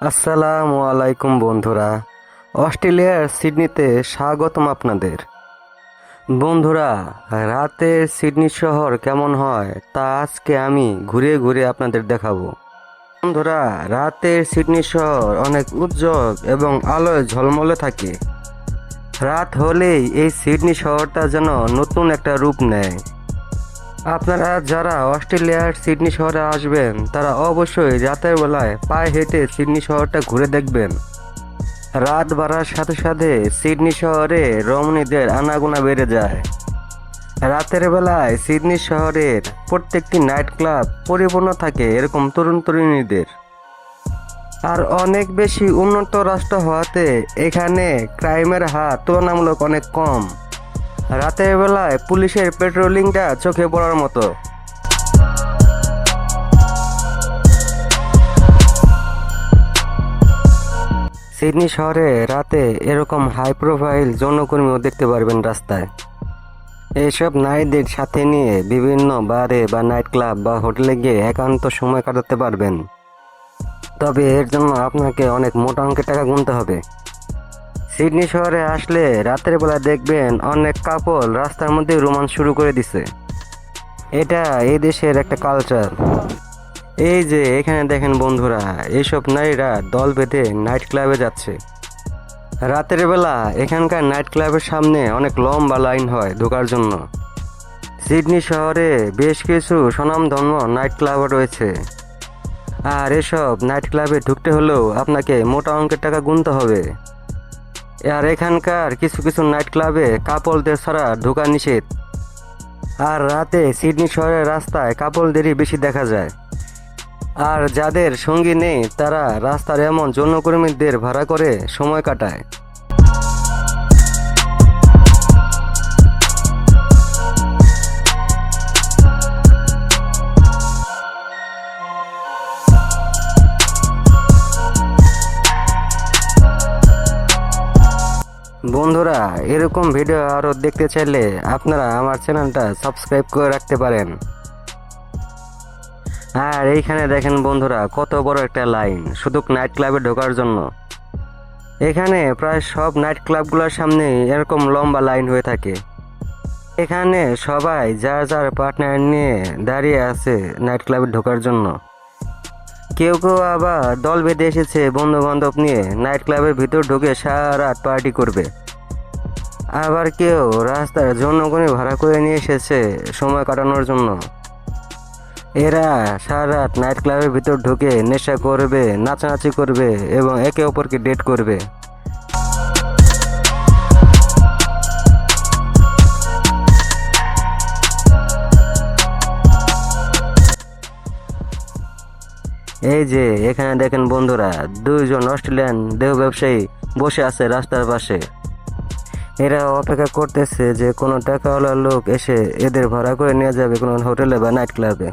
আসসালামু আলাইকুম বন্ধুরা। অস্ট্রেলিয়ার সিডনিতে স্বাগতম আপনাদের। বন্ধুরা রাতের সিডনি শহর কেমন হয় তা আজকে আমি ঘুরে ঘুরে আপনাদের দেখাবো। বন্ধুরা রাতের সিডনি শহর অনেক উজ্জ্বল এবং আলোয় ঝলমলে থাকে। রাত হলেই এই সিডনি শহরটা যেন নতুন একটা রূপ নেয়। আপনারা যারা অস্ট্রেলিয়ার সিডনি শহরে আসবেন, তারা অবশ্যই রাতের বেলায় পায়ে হেঁটে সিডনি শহরটা ঘুরে দেখবেন। রাত বাড়ার সাথে সাথে সিডনি শহরে রমণীদের আনাগোনা বেড়ে যায়। রাতের বেলায় সিডনি শহরের প্রত্যেকটি নাইট ক্লাব পরিপূর্ণ থাকে এরকম তরুণ তরুণীদের। আর অনেক বেশি উন্নত রাষ্ট্র হওয়াতে এখানে ক্রাইমের হার তুলনামূলক অনেক কম। রাতের বেলায় পুলিশের পেট্রোলিংটা চোখে পড়ার মতো। সিডনি শহরে রাতে এরকম হাই প্রোফাইল যৌনকর্মীও দেখতে পারবেন রাস্তায়। এইসব নারীদের সাথে নিয়ে বিভিন্ন বারে বা নাইট ক্লাব বা হোটেলে গিয়ে একান্ত সময় কাটাতে পারবেন। তবে এর জন্য আপনাকে অনেক মোটা অঙ্কের টাকা গুনতে হবে। সিডনি শহরে আসলে রাতের বেলা দেখবেন অনেক কাপল রাস্তার মধ্যে রোমান্স শুরু করে দিছে। এটা এই দেশের একটা কালচার এই যে এখানে দেখেন বন্ধুরা এইসব নারীরা দল বেঁধে নাইট ক্লাবে যাচ্ছে। রাতের বেলা এখানকার নাইট ক্লাবের সামনে অনেক লম্বা লাইন হয় ঢোকার জন্য। সিডনি শহরে বেশ কিছু স্বনামধন্য নাইট ক্লাব রয়েছে। আর এসব নাইট ক্লাবে ঢুকতে হলেও আপনাকে মোটা অঙ্কের টাকা গুনতে হবে। আর এখানকার কিছু কিছু নাইট ক্লাবে কাপলদের ছাড়া ঢোকা নিষেধ। আর রাতে সিডনি শহরের রাস্তায় কাপলদেরই বেশি দেখা যায়। আর যাদের সঙ্গী নেই, তারা রাস্তার এমন যৌনকর্মীদের ভাড়া করে সময় কাটায়। বন্ধুরা, এরকম ভিডিও আরও দেখতে চাইলে আপনারা আমার চ্যানেলটা সাবস্ক্রাইব করে রাখতে পারেন। আর এইখানে দেখেন বন্ধুরা, কত বড় একটা লাইন, শুধু নাইট ক্লাবে ঢোকার জন্য। এখানে প্রায় সব নাইট ক্লাবগুলোর সামনে এরকম লম্বা লাইন হয়ে থাকে। এখানে সবাই যার যার পার্টনার নিয়ে দাঁড়িয়ে আছে নাইট ক্লাবে ঢোকার জন্য। কেউ কেউ আবার দল বেঁধে এসেছে বন্ধু বান্ধব নিয়ে। নাইট ক্লাবের ভিতর ঢুকে সারা রাত পার্টি করবে। আবার কেউ রাস্তার জনগণে ভাড়া করে নিয়ে এসেছে সময় কাটানোর জন্য। এরা সারা রাত নাইট ক্লাবের ভিতর ঢুকে নেশা করবে, নাচানাচি করবে এবং একে অপরকে ডেট করবে। এই যে, এখানে দেখেন বন্ধুরা, দুইজন অস্ট্রেলিয়ান দেহ ব্যবসায়ী বসে আছে রাস্তার পাশে। এরা অপেক্ষা করতেছে যে কোনো টাকাওয়ালা লোক এসে এদের ভাড়া করে নিয়ে যাবে কোনো হোটেলে বা নাইট ক্লাবে।